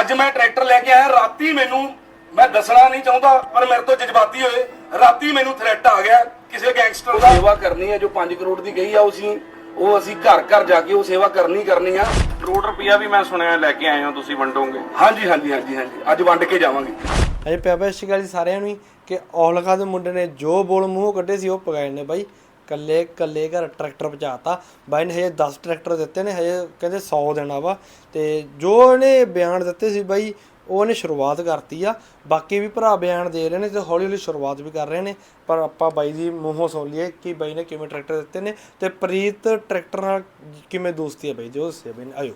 ਅੱਜ ਮੈਂ ਟਰੈਕਟਰ ਲੈ ਕੇ ਆਇਆ ਰਾਤੀ ਮੈਨੂੰ ਮੈਂ ਦੱਸਣਾ ਨਹੀਂ ਚਾਹੁੰਦਾ ਪਰ ਮੇਰੇ ਤੋਂ ਜਜ਼ਬਾਤੀ ਹੋਏ ਰਾਤੀ ਮੈਨੂੰ ਥ੍ਰੈਟ ਆ ਗਿਆ ਕਿਸੇ ਗੈਂਗਸਟਰ ਦਾ। ਸੇਵਾ ਕਰਨੀ ਹੈ ਜੋ 5 ਕਰੋੜ ਦੀ ਗਈ ਆ ਉਹ ਅਸੀਂ ਉਹ ਅਸੀਂ ਘਰ ਘਰ ਜਾ ਕੇ ਉਹ ਸੇਵਾ ਕਰਨੀ ਕਰਨੀ ਆ। ਕਰੋੜ ਰੁਪਇਆ ਵੀ ਮੈਂ ਸੁਣਿਆ ਲੈ ਕੇ ਆਏ ਹੋ ਤੁਸੀਂ ਵੰਡੋਗੇ। ਹਾਂਜੀ ਹਾਂਜੀ ਹਾਂਜੀ ਹਾਂਜੀ ਅੱਜ ਵੰਡ ਕੇ ਜਾਵਾਂਗੇ। ਅਜੇ ਪਿਆ ਪਿਆ ਸ਼ਿਕਾਇਤ ਸਾਰਿਆਂ ਨੂੰ ਕਿ ਔਲਖਾ ਦੇ ਮੁੰਡੇ ਨੇ ਜੋ ਬੋਲ ਮੂੰਹ ਕੱਢੇ ਸੀ ਉਹ ਪਗਾਏ ਨੇ ਬਾਈ। ਕੱਲੇ ਕੱਲੇ ਘਰ ਟਰੈਕਟਰ ਪਹੁੰਚਾਤਾ। ਬਾਈ ਨੇ ਹਜੇ 10 ਟਰੈਕਟਰ ਦਿੱਤੇ ਨੇ, ਹਜੇ ਕਹਿੰਦੇ 100 ਦੇਣਾ ਵਾ। ਤੇ ਜੋ ਇਹਨੇ ਬਿਆਨ ਦਿੱਤੇ ਸੀ ਬਾਈ ਉਹ ਇਹਨੇ ਸ਼ੁਰੂਆਤ ਕਰਤੀ ਆ। ਬਾਕੀ ਵੀ ਭਰਾ ਬਿਆਨ ਦੇ ਰਹੇ ਨੇ ਤੇ ਹੌਲੀ ਹੌਲੀ ਸ਼ੁਰੂਆਤ ਵੀ ਕਰ ਰਹੇ ਨੇ। ਪਰ ਆਪਾਂ ਬਾਈ ਦੀ ਮੂੰਹੋਂ ਸੁਣ ਲਈਏ ਕਿ ਬਾਈ ਨੇ ਕਿਵੇਂ ਟਰੈਕਟਰ ਦਿੱਤੇ ਨੇ ਤੇ ਪ੍ਰੀਤ ਟਰੈਕਟਰ ਨਾਲ ਕਿਵੇਂ ਦੋਸਤੀ ਹੈ ਬਾਈ? ਜੋ ਦੱਸਿਆ ਬਾਈ ਨੇ। ਆਇਓ।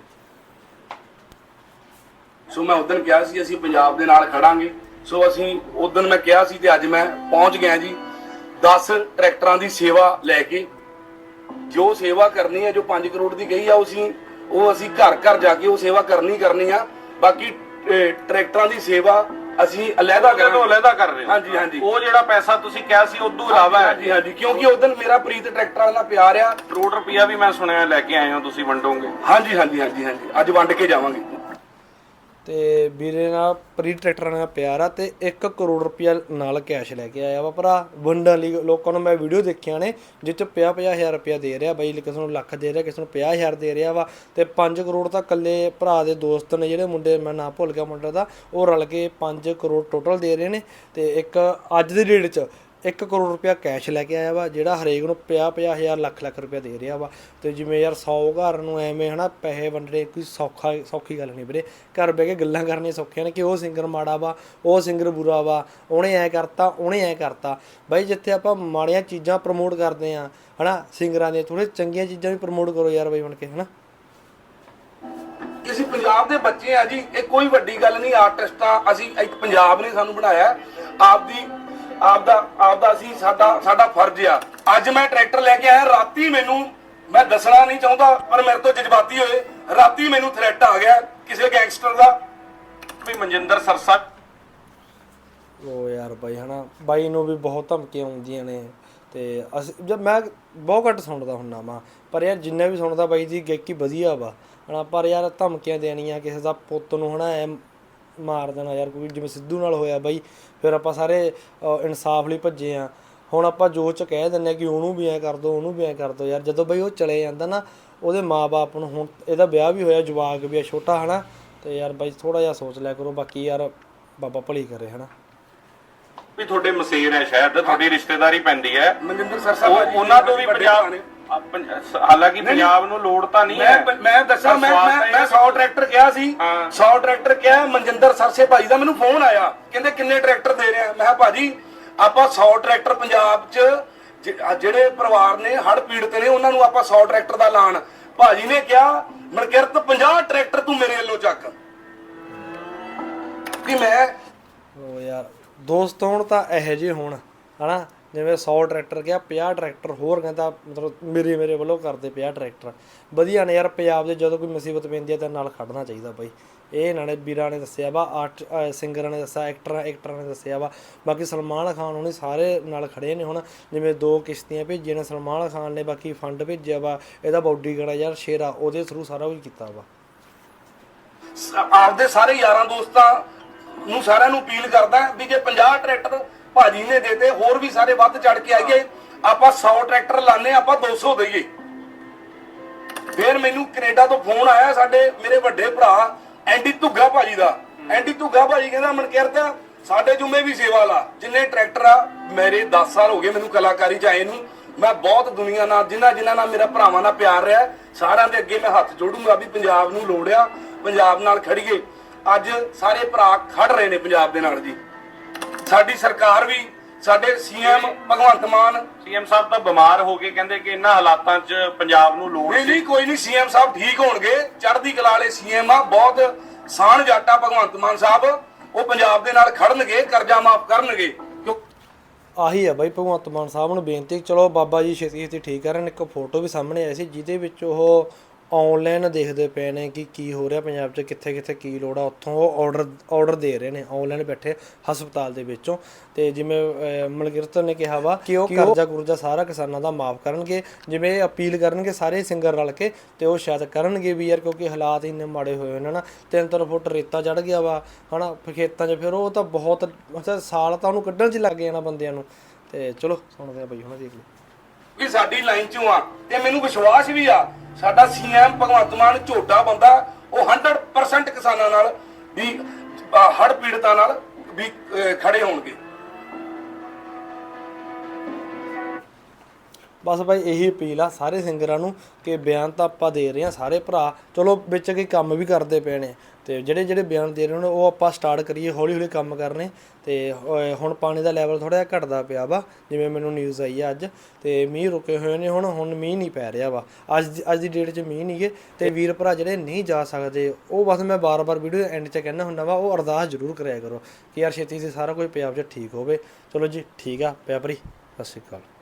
ਸੋ ਮੈਂ ਉਦੋਂ ਕਿਹਾ ਸੀ, ਅਸੀਂ ਪੰਜਾਬ ਦੇ ਨਾਲ ਖੜਾਂਗੇ। ਸੋ ਅਸੀਂ ਉਦੋਂ ਮੈਂ ਕਿਹਾ ਸੀ ਤੇ ਅੱਜ ਮੈਂ ਪਹੁੰਚ ਗਿਆ ਜੀ। 10 ਟਰੈਕਟਰਾਂ ਦੀ ਸੇਵਾ ਲੈ ਕੇ ਜੋ ਸੇਵਾ ਕਰਨੀ ਹੈ ਜੋ 5 ਕਰੋੜ ਦੀ ਗਈ ਆ ਉਹ ਅਸੀਂ ਉਹ ਅਸੀਂ ਘਰ ਘਰ ਜਾ ਕੇ ਉਹ ਸੇਵਾ ਕਰਨੀ ਕਰਨੀ ਆ। ਬਾਕੀ ਟਰੈਕਟਰਾਂ ਦੀ ਸੇਵਾ ਅਸੀਂ ਅਲੱਗਾ ਅਲੱਗਾ ਕਰ ਰਹੇ ਹੋ। ਹਾਂਜੀ, ਹਾਂਜੀ। ਉਹ ਜਿਹੜਾ ਪੈਸਾ ਤੁਸੀਂ ਕਿਹਾ ਸੀ ਉਦੋਂ ਇਲਾਵਾ ਹੈ। ਹਾਂਜੀ ਹਾਂਜੀ। ਕਿਉਂਕਿ ਉਦੋਂ ਮੇਰਾ ਪ੍ਰੀਤ ਟਰੈਕਟਰਾਂ ਨਾਲ ਪਿਆਰ ਆ ਕਰੋੜ ਰੁਪਇਆ ਵੀ ਮੈਂ ਸੁਣਿਆ ਲੈ ਕੇ ਆਏ ਹੋ ਤੁਸੀਂ ਵੰਡੋਗੇ। ਹਾਂਜੀ ਹਾਂਜੀ ਹਾਂਜੀ ਹਾਂਜੀ। ਅੱਜ ਵੰਡ ਕੇ ਜਾਵਾਂਗੇ। ਤੇ ਵੀਰੇ ਨਾਲ ਪ੍ਰੀ ਟਰੈਕਟਰਾਂ ਨਾਲ ਪਿਆਰ ਆ ਤੇ 1 ਕਰੋੜ ਰੁਪਇਆ ਨਾਲ ਕੈਸ਼ ਲੈ ਕੇ ਆਇਆ ਵਾ ਭਰਾ। ਵੰਡਣ ਲਈ ਲੋਕਾਂ ਨੂੰ ਮੈਂ ਵੀਡੀਓ ਦੇਖਿਆ ਨੇ, ਜਿਹ ਚ 50 ਹਜ਼ਾਰ ਰੁਪਇਆ ਦੇ ਰਿਹਾ ਬਾਈ, ਕਿਸੇ ਨੂੰ ਲੱਖ ਦੇ ਰਿਹਾ, ਕਿਸੇ ਨੂੰ 50000 ਦੇ ਰਿਹਾ ਵਾ ਤੇ 5 ਕਰੋੜ ਤਾਂ ਇਕੱਲੇ ਭਰਾ ਦੇ ਦੋਸਤ ਨੇ, ਜਿਹੜੇ ਮੁੰਡੇ ਮੈਂ ਨਾ ਭੁੱਲ ਗਿਆ ਮੁੰਡੇ ਦਾ, ਉਹ ਰਲ ਕੇ 5 ਕਰੋੜ ਟੋਟਲ ਦੇ ਰਹੇ ਨੇ ਤੇ ਇੱਕ ਅੱਜ ਦੀ ਡੇਟ 'ਚ 1 ਕਰੋੜ ਰੁਪਇਆ ਕੈਸ਼ ਲੈ ਕੇ ਆਇਆ ਵਾ, ਜਿਹੜਾ ਹਰੇਕ ਨੂੰ 50 ਹਜ਼ਾਰ, ਲੱਖ ਲੱਖ ਰੁਪਇਆ ਦੇ ਰਿਹਾ ਵਾ। ਤੇ ਜਿਵੇਂ ਯਾਰ 100 ਘਰ ਨੂੰ ਐਵੇਂ ਹਨਾ ਪੈਸੇ ਵੰਡਣੇ ਕੋਈ ਸੌਖਾ, ਸੌਖੀ ਗੱਲ ਨਹੀਂ ਵੀਰੇ। ਘਰ ਬਹਿ ਕੇ ਗੱਲਾਂ ਕਰਨੀਆਂ ਸੌਖੀਆਂ ਨੇ ਕਿ ਉਹ ਸਿੰਗਰ ਮਾੜਾ ਵਾ, ਉਹ ਸਿੰਗਰ ਬੁਰਾ ਵਾ, ਉਹਨੇ ਐ ਕਰਤਾ, ਉਹਨੇ ਐ ਕਰਤਾ। ਬਾਈ ਜਿੱਥੇ ਆਪਾਂ ਮਾੜੀਆਂ ਚੀਜ਼ਾਂ ਪ੍ਰਮੋਟ ਕਰਦੇ ਆ ਹਨਾ ਸਿੰਗਰਾਂ ਦੀਆਂ ਥੋੜੇ ਚੰਗੀਆਂ ਚੀਜ਼ਾਂ ਵੀ ਪ੍ਰਮੋਟ ਕਰੋ ਯਾਰ ਬਾਈ ਬਣ ਕੇ, ਹਨਾ। ਅਸੀਂ ਪੰਜਾਬ ਦੇ ਬੱਚੇ ਆ ਜੀ, ਇਹ ਕੋਈ ਵੱਡੀ ਗੱਲ ਨਹੀਂ ਆਰਟਿਸਟਾਂ ਅਸੀਂ ਇੱਕ ਪੰਜਾਬ ਨੇ ਸਾਨੂੰ ਬਣਾਇਆ। ਆਪਦੀ ਆਪਦਾ ਆਪਦਾ ਅਸੀਂ ਸਾਡਾ ਸਾਡਾ ਫਰਜ਼ ਆ। ਅੱਜ ਮੈਂ ਟਰੈਕਟਰ ਲੈ ਕੇ ਆਇਆ ਰਾਤੀ ਮੈਨੂੰ ਮੈਂ ਦੱਸਣਾ ਨਹੀਂ ਚਾਹੁੰਦਾ ਪਰ ਮੇਰੇ ਤੋਂ ਜਜ਼ਬਾਤੀ ਹੋਏ ਰਾਤੀ ਮੈਨੂੰ ਥ੍ਰੈਟ ਆ ਗਿਆ ਕਿਸੇ ਗੈਂਗਸਟਰ ਦਾ। ਵੀ ਮਨਜਿੰਦਰ ਸਰਸਾ ਉਹ ਯਾਰ ਬਾਈ ਹਨਾ ਬਾਈ ਨੂੰ ਵੀ ਬਹੁਤ ਧਮਕੀਆਂ ਆਉਂਦੀਆਂ ਨੇ ਤੇ ਅਸੀਂ ਜਦ ਮੈਂ ਬਹੁਤ ਘੱਟ ਸੁਣਦਾ ਹੁੰਨਾ ਵਾਂ ਪਰ ਯਾਰ ਜਿੰਨਾ ਵੀ ਸੁਣਦਾ ਬਾਈ ਦੀ ਗਾਇਕੀ ਵਧੀਆ ਵਾ ਹਨਾ ਪਰ ਯਾਰ ਧਮਕੀਆਂ ਦੇਣੀਆਂ ਕਿਸੇ ਦਾ ਪੁੱਤ ਨੂੰ ਹਨਾ ਐ ਮਾਰ ਦੇਣਾ ਯਾਰ ਕੋਈ ਜਿਵੇਂ ਸਿੱਧੂ ਨਾਲ ਹੋਇਆ ਬਾਈ ਫਿਰ ਆਪਾਂ ਸਾਰੇ ਇਨਸਾਫ ਲਈ ਭੱਜੇ ਆ। ਹੁਣ ਆਪਾਂ ਜੋ ਚ ਕਹਿ ਦਿੰਨੇ ਕਿ ਉਹਨੂੰ ਵੀ ਐ ਕਰ ਦੋ ਉਹਨੂੰ ਵੀ ਐ ਕਰ ਦੋ ਯਾਰ ਜਦੋਂ ਬਾਈ ਉਹ ਚਲੇ ਜਾਂਦਾ ਨਾ ਉਹਦੇ ਮਾਪੇ ਨੂੰ ਹੁਣ ਇਹਦਾ ਵਿਆਹ ਵੀ ਹੋਇਆ ਜਵਾਕ ਵੀ ਆ ਛੋਟਾ ਹਨਾ? ਤੇ ਯਾਰ ਬਾਈ ਥੋੜਾ ਜਿਹਾ ਸੋਚ ਲਿਆ ਕਰੋ ਬਾਕੀ ਯਾਰ ਬਾਬਾ ਭਲੀ ਕਰੇ ਹਨਾ? ਵੀ ਤੁਹਾਡੇ ਮਸੇਰ ਹੈ ਸ਼ਾਇਦ ਤੁਹਾਡੀ ਰਿਸ਼ਤੇਦਾਰੀ ਪੈਂਦੀ ਹੈ। ਮਨਜਿੰਦਰ ਸਰ ਸਾਹਿਬ ਉਹ ਉਹਨਾਂ ਤੋਂ ਵੀ ਪੰਜਾਬ ਹਾਲਾਂਕਿ ਪੰਜਾਬ ਨੂੰ ਲੋੜ ਤਾਂ ਨਹੀਂ ਹੈ। ਮੈਂ ਮੈਂ ਦੱਸਾਂ ਮੈਂ ਮੈਂ ਤਾਂ ਇਹ ਮੈਂ ਹੈ। 100 ਟਰੈਕਟਰ ਕਿਹਾ ਸੀ। ਹਾਂ। 100 ਟਰੈਕਟਰ ਕਿਹਾ ਮਨਜਿੰਦਰ ਸਰਸੇ ਭਾਈ ਦਾ ਮੈਨੂੰ ਫੋਨ ਆਇਆ। ਕਹਿੰਦੇ ਕਿੰਨੇ ਟਰੈਕਟਰ ਦੇ ਰਹੇ? ਆ ਮੈਂ ਕਿਹਾ ਭਾਜੀ ਆਪਾਂ 100 ਟਰੈਕਟਰ ਪੰਜਾਬ 'ਚ ਜਿਹੜੇ ਪਰਿਵਾਰ ਨੇ ਹੜ ਪੀੜਤ ਨੇ ਉਹਨਾਂ ਨੂੰ ਆਪਾਂ 100 ਟਰੈਕਟਰ ਦਾ ਐਲਾਨ ਭਾਜੀ ਨੇ ਕਿਹਾ ਮਨਕਿਰਤ 50 ਟਰੈਕਟਰ ਤੂੰ ਮੇਰੇ ਵੱਲੋਂ ਚੱਕ। ਕਿ ਮੈਂ ਉਹ ਯਾਰ ਦੋਸਤ ਹੋਣ ਤਾਂ ਇਹੋ ਜਿਹੇ ਹੋਣ ਹਨਾ? ਜਿਵੇਂ 100 ਟਰੈਕਟਰ ਗਿਆ 50 ਟਰੈਕਟਰ ਹੋਰ ਕਹਿੰਦਾ, ਮਤਲਬ ਮੇਰੇ ਮੇਰੇ ਵੱਲੋਂ ਕਰਦੇ 50 ਟਰੈਕਟਰ। ਵਧੀਆ ਨੇ ਯਾਰ, ਪੰਜਾਬ ਦੇ ਜਦੋਂ ਕੋਈ ਮੁਸੀਬਤ ਪੈਂਦੀ ਹੈ ਤਾਂ ਨਾਲ ਖੜਨਾ ਚਾਹੀਦਾ ਬਾਈ। ਇਹ ਇਹਨਾਂ ਨੇ ਵੀਰਾਂ ਨੇ ਦੱਸਿਆ ਵਾ, ਆਰਟ ਸਿੰਗਰਾਂ ਨੇ ਦੱਸਿਆ, ਐਕਟਰਾਂ ਐਕਟਰਾਂ ਨੇ ਦੱਸਿਆ ਵਾ। ਬਾਕੀ ਸਲਮਾਨ ਖਾਨ ਉਹਨੇ ਸਾਰੇ ਨਾਲ ਖੜੇ ਨੇ ਹੁਣ, ਜਿਵੇਂ ਦੋ ਕਿਸ਼ਤੀਆਂ ਭੇਜੀਆਂ ਨੇ ਸਲਮਾਨ ਖਾਨ ਨੇ, ਬਾਕੀ ਫੰਡ ਭੇਜਿਆ ਵਾ, ਇਹਦਾ ਬਾਡੀਗਾਰਡ ਯਾਰ ਸ਼ੇਰਾ, ਉਹਦੇ ਥਰੂ ਸਾਰਾ ਕੁਝ ਕੀਤਾ ਵਾ। ਆਪਦੇ ਸਾਰੇ ਯਾਰਾਂ ਦੋਸਤਾਂ ਨੂੰ ਸਾਰਿਆਂ ਨੂੰ ਅਪੀਲ ਕਰਦਾ ਵੀ ਜੇ 50 ਟਰੈਕਟਰ ਭਾਜੀ ਨੇ ਦੇਤੇ, ਹੋਰ ਵੀ ਸਾਰੇ ਵੱਧ ਚੜ ਕੇ ਆਈਏ। ਆਪਾਂ 100 ਟਰੈਕਟਰ ਲਾਣੇ ਆਪਾਂ 200 ਦਈਏ। ਫਿਰ ਮੈਨੂੰ ਕੈਨੇਡਾ ਤੋਂ ਫੋਨ ਆਇਆ ਸਾਡੇ ਮੇਰੇ ਵੱਡੇ ਭਰਾ, ਐਂਡੀ ਧੁੱਗਾ ਭਾਜੀ ਦਾ। ਐਂਡੀ ਧੁੱਗਾ ਭਾਜੀ ਕਹਿੰਦਾ, ਮਨਕਿਰਤ, ਸਾਡੇ ਜੁਮੇ ਵੀ ਸੇਵਾ ਲਾ। ਜਿੰਨੇ ਟਰੈਕਟਰ ਆ, ਮੇਰੇ 10 ਸਾਲ ਹੋ ਗਏ ਮੈਨੂੰ ਕਲਾਕਾਰੀ ਚ ਆਏ ਨੂੰ। ਮੈਂ ਬਹੁਤ ਦੁਨੀਆ ਨਾਲ, ਜਿਨ੍ਹਾਂ ਜਿਨ੍ਹਾਂ ਨਾਲ ਮੇਰਾ ਭਰਾਵਾਂ ਨਾਲ ਪਿਆਰ ਰਿਹਾ, ਸਾਰਿਆਂ ਦੇ ਅੱਗੇ ਮੈਂ ਹੱਥ ਜੋੜੂੰਗਾ ਵੀ ਪੰਜਾਬ ਨੂੰ ਲੋੜਿਆ ਪੰਜਾਬ ਨਾਲ ਖੜੀਏ। ਅੱਜ ਸਾਰੇ ਭਰਾ ਖੜ ਰਹੇ ਨੇ ਪੰਜਾਬ ਦੇ ਨਾਲ ਜੀ। ਸਾਡੀ ਸਰਕਾਰ ਵੀ ਸਾਡੇ ਸੀਐਮ ਭਗਵੰਤ ਮਾਨ। ਸੀਐਮ ਸਾਹਿਬ ਤਾਂ ਬਿਮਾਰ ਹੋ ਗਏ ਕਹਿੰਦੇ ਕਿ ਇਹਨਾਂ ਹਾਲਾਤਾਂ 'ਚ ਪੰਜਾਬ ਨੂੰ ਲੋੜ ਨਹੀਂ ਨਹੀਂ ਕੋਈ ਨਹੀਂ ਸੀਐਮ ਸਾਹਿਬ ਠੀਕ ਹੋਣਗੇ। ਚੜ੍ਹਦੀ ਕਲਾ ਵਾਲੇ ਸੀਐਮ ਆ ਬਹੁਤ ਸਾਣ ਜਾਟਾ ਭਗਵੰਤ ਮਾਨ ਸਾਹਿਬ ਉਹ ਪੰਜਾਬ ਦੇ ਨਾਲ ਖੜਨਗੇ ਕਰਜ਼ਾ ਮਾਫ ਕਰਨਗੇ। ਆਹੀ ਆ ਬਾਈ ਭਗਵੰਤ ਮਾਨ ਸਾਹਿਬ ਨੂੰ ਬੇਨਤੀ ਚਲੋ ਬਾਬਾ ਜੀ ਛੇਤੀ ਛੇਤੀ ਠੀਕ ਕਰਨ। ਇੱਕ ਫੋਟੋ ਵੀ ਸਾਹਮਣੇ ਆਈ ਸੀ ਜਿਹਦੇ ਵਿੱਚ ਉਹ ਆਨਲਾਈਨ ਦੇਖਦੇ ਪਏ ਨੇ ਕਿ ਕੀ ਹੋ ਰਿਹਾ ਪੰਜਾਬ 'ਚ ਕਿੱਥੇ ਕਿੱਥੇ ਕੀ ਲੋੜ ਆ ਉੱਥੋਂ ਉਹ ਆਰਡਰ ਆਰਡਰ ਦੇ ਰਹੇ ਨੇ ਆਨਲਾਈਨ ਬੈਠੇ ਹਸਪਤਾਲ ਦੇ ਵਿੱਚੋਂ। ਤੇ ਜਿਵੇਂ ਮਲਕਿਰਤ ਨੇ ਕਿਹਾ ਵਾ ਕਿ ਉਹ ਕਰਜ਼ਾ ਕੁਰਜ਼ਾ ਸਾਰਾ ਕਿਸਾਨਾਂ ਦਾ ਮਾਫ ਕਰਨਗੇ। ਜਿਵੇਂ ਅਪੀਲ ਕਰਨਗੇ ਸਾਰੇ ਸਿੰਗਰ ਰਲ ਕੇ ਤੇ ਉਹ ਸ਼ਾਇਦ ਕਰਨਗੇ ਵੀ ਯਾਰ ਕਿਉਂਕਿ ਹਾਲਾਤ ਇੰਨੇ ਮਾੜੇ ਹੋਏ ਨੇ ਨਾ ਤਿੰਨ ਤਿੰਨ ਫੁੱਟ ਰੇਤਾ ਚੜ ਗਿਆ ਵਾ ਹਨਾ ਖੇਤਾਂ 'ਚ ਫਿਰ ਉਹ ਤਾਂ ਬਹੁਤ ਸਾਲ ਤਾਂ ਉਹਨੂੰ ਕੱਢਣ 'ਚ ਲੱਗ ਜਾਣਾ ਬੰਦਿਆਂ ਨੂੰ। ਤੇ ਚਲੋ ਸੁਣਦੇ ਆ ਬਈ ਹੁਣ ਦੇਖ ਲਓ। ਵੀ ਸਾਡੀ ਲਾਈਨ ਚੋਂ ਆ ਤੇ ਮੈਨੂੰ ਵਿਸ਼ਵਾਸ ਵੀ ਆ ਸਾਡਾ ਸੀਐਮ ਭਗਵੰਤ ਮਾਨ ਝੋਟਾ ਬੰਦਾ, ਉਹ 100% ਕਿਸਾਨਾਂ ਨਾਲ ਵੀ ਹੜ ਪੀੜਤਾਂ ਨਾਲ ਵੀ ਖੜੇ ਹੋਣਗੇ। ਬਸ ਬਾਈ ਇਹੀ ਅਪੀਲ ਆ ਸਾਰੇ ਸਿੰਗਰਾਂ ਨੂੰ ਕਿ ਬਿਆਨ ਤਾਂ ਆਪਾਂ ਦੇ ਰਹੇ ਆ ਸਾਰੇ ਭਰਾ। ਚਲੋ ਵਿੱਚ ਕਈ ਕੰਮ ਵੀ ਕਰਦੇ ਪਏ ਨੇ ਤੇ ਜਿਹੜੇ ਜਿਹੜੇ ਬਿਆਨ ਦੇ ਰਹੇ ਨੇ ਉਹ ਆਪਾਂ ਸਟਾਰਟ ਕਰੀਏ, ਹੌਲੀ ਹੌਲੀ ਕੰਮ ਕਰਨੇ। ਤੇ ਹੁਣ ਪਾਣੀ ਦਾ ਲੈਵਲ ਥੋੜਾ ਜਿਹਾ ਘਟਦਾ ਪਿਆ ਵਾ, ਜਿਵੇਂ ਮੈਨੂੰ ਨਿਊਜ਼ ਆਈ ਆ ਅੱਜ। ਤੇ ਮੀਂਹ ਰੁਕੇ ਹੋਏ ਨੇ ਹੁਣ ਹੁਣ ਮੀਂਹ ਨਹੀਂ ਪੈ ਰਿਹਾ ਵਾ। ਅੱਜ ਅੱਜ ਦੀ ਡੇਟ 'ਚ ਮੀਂਹ ਨਹੀਂਗੇ ਤੇ ਵੀਰ ਭਰਾ ਜਿਹੜੇ ਨਹੀਂ ਜਾ ਸਕਦੇ, ਉਹ ਬਸ ਮੈਂ ਬਾਰ-ਬਾਰ ਵੀਡੀਓ ਐਂਡ 'ਚ ਕਹਿਣਾ ਹੁੰਦਾ ਵਾ, ਉਹ ਅਰਦਾਸ ਜ਼ਰੂਰ ਕਰਿਆ ਕਰੋ ਕਿ ਯਾਰ ਛੇਤੀ ਸੇ ਸਾਰਾ ਕੁਝ ਪੰਜਾਬ 'ਚ ਠੀਕ ਹੋਵੇ। ਚਲੋ ਜੀ, ਠੀਕ ਆ ਪਿਆ ਭਰੀ ਸਤਿ ਸ਼੍ਰੀ ਅਕਾਲ।